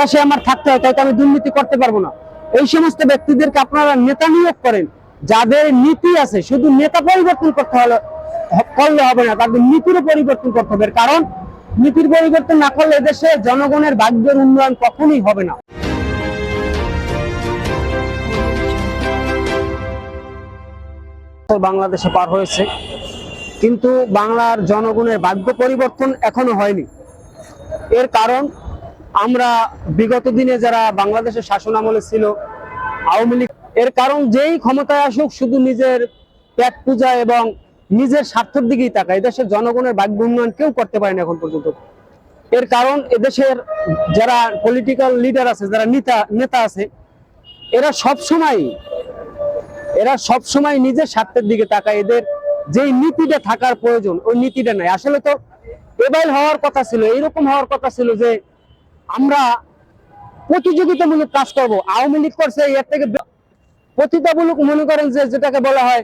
আমার থাকতে হয় আমি দুর্নীতি করতে পারব না। এই সমস্ত ব্যক্তিদেরকে আপনারা নেতা নিয়োগ করেন। যাদের নীতি আছে, শুধু নেতা পরিবর্তন করতে হলে করলে হবে না, তাদের পরিবর্তন করতে হবে। কারণ, নীতির পরিবর্তন না করলে দেশে জনগণের ভাগ্যের উন্নয়ন কখনোই হবে না। বাংলাদেশে পার হয়েছে, কিন্তু বাংলার জনগণের ভাগ্য পরিবর্তন এখনও হয়নি। এর কারণ আমরা বিগত দিনে যারা বাংলাদেশের শাসন আমলে ছিল, আওয়ামী লীগ, এর কারণ যেই ক্ষমতায় আসুক, শুধু নিজের পেট পূজা এবং নিজের স্বার্থের দিকেই তাকায়। দেশের জনগণের ভাগ্য উন্নয়ন কেউ করতে পারেনি এখন পর্যন্ত। এর কারণ এদেশের যারা পলিটিক্যাল লিডার আছে, যারা নেতা নেতা আছে, এরা সব সময় এরা সব সময় নিজের স্বার্থের দিকে তাকায়। এদের যেই নীতিটা থাকার প্রয়োজন, ওই নীতিটা নাই। আসলে তো এবার হওয়ার কথা ছিল এরকম হওয়ার কথা ছিল যে আমরা প্রতিযোগিতামূলক কাজ করব। আওয়ামী লীগ করছে, এর থেকে প্রতিযোগিতামূলক মনে করেন যে যেটাকে বলা হয়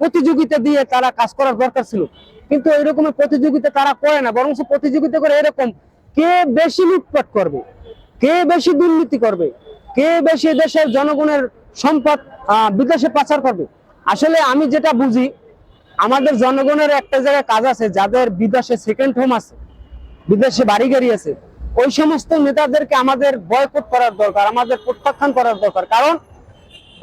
প্রতিযোগিতা দিয়ে তারা কাজ করার দরকার ছিল। কিন্তু এরকম প্রতিযোগিতা তারা করে না বরং প্রতিযোগিতা করে এরকম কে বেশি লুটপাট করবে, কে বেশি দুর্নীতি করবে, কে বেশি দেশের জনগণের সম্পদ বিদেশে পাচার করবে। আসলে আমি যেটা বুঝি, আমাদের জনগণের একটা জায়গায় কাজ আছে, যাদের বিদেশে সেকেন্ড হোম আছে, বিদেশে বাড়ি গাড়ি আছে। ওই সমস্ত নেতাদেরকে আমাদের বয়কট করার দরকার, আমাদের প্রত্যাখ্যান করার দরকার। কারণ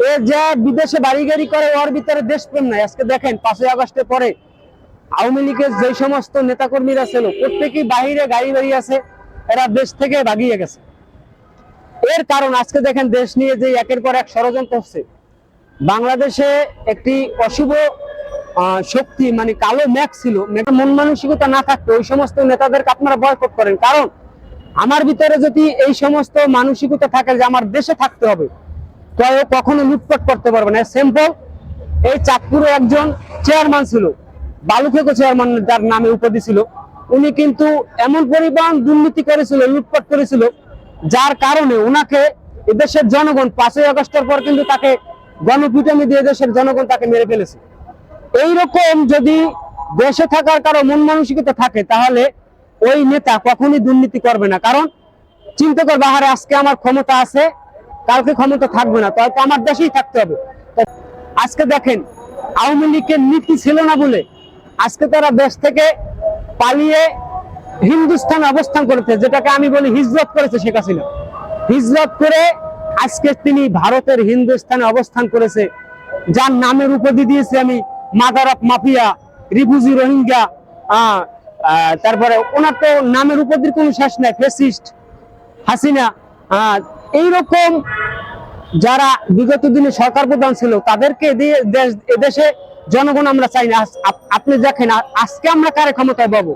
এ যা বিদেশে বাড়ি গাড়ি করে, ওর ভিতরে দেশপ্রেম নাই। আজকে দেখেন, পাঁচই আগস্টের পরে আওয়ামী লীগের যে সমস্ত নেতাকর্মীরা ছিল, প্রত্যেকেই বাহিরে গাড়ি বাড়ি আছে, এরা দেশ থেকে ভাগিয়ে গেছে। এর কারণ, আজকে দেখেন, দেশ নিয়ে যে একের পর এক ষড়যন্ত্র হচ্ছে। বাংলাদেশে একটি অশুভ শক্তি মানে কালো ম্যাক ছিল মন মানসিকতা না থাকতো ওই সমস্ত নেতাদেরকে আপনারা বয়কট করেন। কারণ আমার ভিতরে যদি এই সমস্ত মানসিকতা থাকে যে আমার দেশে থাকতে হবে, তো কখনো লুটপাট করতে পারবে না। সিম্পল এই চাঁদপুরে একজন চেয়ারম্যান ছিল, বালুখেকো চেয়ারম্যান যার নামে উপাধি ছিল। উনি কিন্তু এমন পরিমাণ দুর্নীতি করেছিল, লুটপাট করেছিল, যার কারণে ওনাকে এদেশের জনগণ, পাঁচই আগস্টের পর কিন্তু তাকে গণপিটামি দিয়ে দেশের জনগণ তাকে মেরে ফেলেছে। এইরকম যদি দেশে থাকার কারও মন মানসিকতা থাকে, তাহলে ওই নেতা কখনই দুর্নীতি করবে না। কারণ চিন্তা করবে, আহারে আজকে আমার ক্ষমতা আছে, কালকে ক্ষমতা থাকবে না, তো হয়তো আমার দেশেই থাকতে হবে। আজকে দেখেন, আওয়ামী লীগের নীতি ছিল না বলে আজকে তারা দেশ থেকে পালিয়ে হিন্দুস্তান অবস্থান করেছে, যেটাকে আমি বলি হিজরত করেছে শেখ হাসিনা। হিজরত করে আজকে তিনি ভারতের হিন্দুস্থানে অবস্থান করেছে, যার নামের উপাধি দিয়েছি আমি mother of mafia refugee Rohingya তারপরে ওনার তো নামের উপাধির কোনো শেষ নাই ফেসিস্ট হাসিনা এইরকম যারা বিগত দিনে সরকার প্রধান ছিল, তাদেরকে দিয়ে দেশ- এদেশে জনগণ আমরা চাই না। আপনি দেখেন আজকে আমরা কারে ক্ষমতায় পাবো?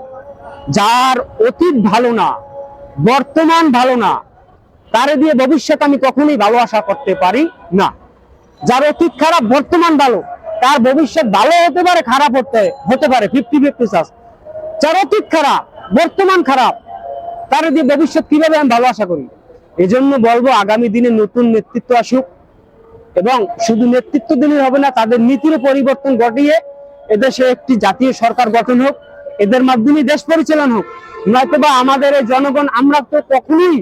যার অতীত ভালো না, বর্তমান ভালো না, তারে দিয়ে ভবিষ্যৎ আমি কখনোই ভালো আশা করতে পারি না। যার অতীত খারাপ, বর্তমান ভালো, তার ভবিষ্যৎ ভালো হতে পারে, খারাপ হতে হতে পারে ফিফটি ফিফটি চাষ যার অতীত খারাপ, বর্তমান খারাপ, তার দিয়ে ভবিষ্যৎ কীভাবে আমি ভালো আশা করি? এই জন্য বলব আগামী দিনে নতুন নেতৃত্ব আসুক এবং শুধু নেতৃত্ব দিলে হবে না, তাদের নীতির পরিবর্তন ঘটিয়ে এদেশে একটি জাতীয় সরকার গঠন হোক, এদের মাধ্যমে দেশ পরিচালনা হোক। নয়তো বা আমাদের এই জনগণ, আমরা তো কখনোই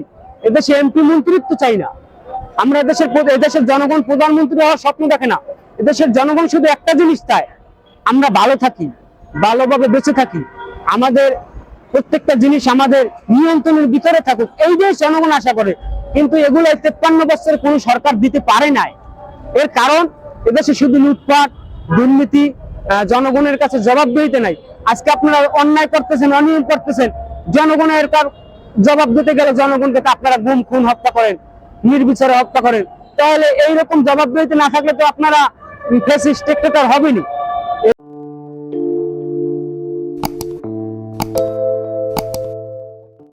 এদেশে এমপি মন্ত্রিত্ব চাই না। আমরা এদেশের এদেশের জনগণ প্রধানমন্ত্রী হওয়ার স্বপ্ন দেখে না। এদেশের জনগণ শুধু একটা জিনিস চায়, আমরা ভালো থাকি, ভালোভাবে বেঁচে থাকি। আমাদের প্রত্যেকটা জিনিস আমাদের নিয়ন্ত্রণের ভিতরে থাকুক, এই যে জনগণ আশা করে, কিন্তু এগুলো তেপ্পান্ন বছরের কোনো সরকার দিতে পারে নাই। এর কারণ, এদেশে শুধু লুটপাট, দুর্নীতি জনগণের কাছে জবাবদিহিতে নাই। আজকে আপনারা অন্যায় করতেছেন, অনিয়ম করতেছেন, জনগণের কার জবাব দিতে গেলে জনগণকে আপনারা গুম, খুন, হত্যা করেন, নির্বিচারে হত্যা করেন। তাহলে এইরকম জবাবদিহিতে না থাকলে তো আপনারা ফেসিস্ট হবেনি